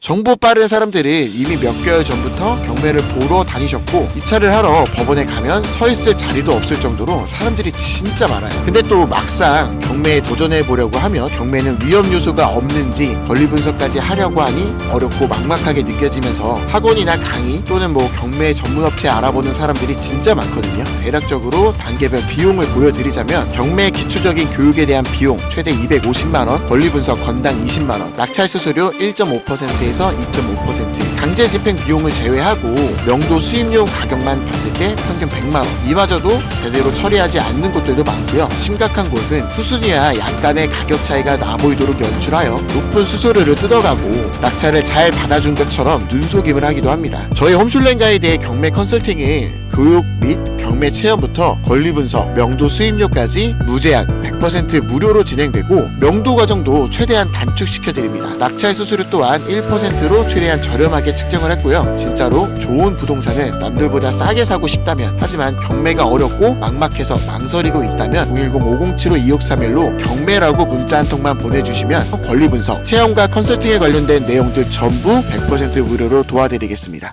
정보 빠른 사람들이 이미 몇 개월 전부터 경매를 보러 다니셨고 입찰을 하러 법원에 가면 서 있을 자리도 없을 정도로 사람들이 진짜 많아요. 근데 또 막상 경매에 도전해 보려고 하면 경매는 위험 요소가 없는지 권리 분석까지 하려고 하니 어렵고 막막하게 느껴지면서 학원이나 강의 또는 뭐 경매 전문 업체 알아보는 사람들이 진짜 많거든요. 대략적으로 단계별 비용을 보여드리자면 경매 기초적인 교육에 대한 비용 최대 250만 원, 권리 분석 건당 20만 원, 낙찰 수수료 1.5%에서 2.5%, 강제 집행 비용을 제외하고 명도 수입용 가격만 봤을 때 평균 100만 원. 이마저도 제대로 처리하지 않는 곳들도 많고요. 심각한 곳은 수수료와 약간의 가격 차이가 나 보이도록 연출하여 높은 수수료를 뜯어가고 낙찰을 잘 받아준 것처럼 눈속임을 하기도 합니다. 저희 홈슐랭가에 대해 경매 컨설팅은 교육 및 경매 체험부터 권리 분석, 명도 수입료까지 무제한 100% 무료로 진행되고 명도 과정도 최대한 단축시켜 드립니다. 낙찰 수수료 또한 1%로 최대한 저렴하게 측정을 했고요. 진짜로 좋은 부동산을 남들보다 싸게 사고 싶다면 하지만 경매가 어렵고 막막해서 망설이고 있다면 010-507-2631로 경매라고 문자 한 통만 보내주시면 권리 분석, 체험과 컨설팅에 관련된 내용들 전부 100% 무료로 도와드리겠습니다.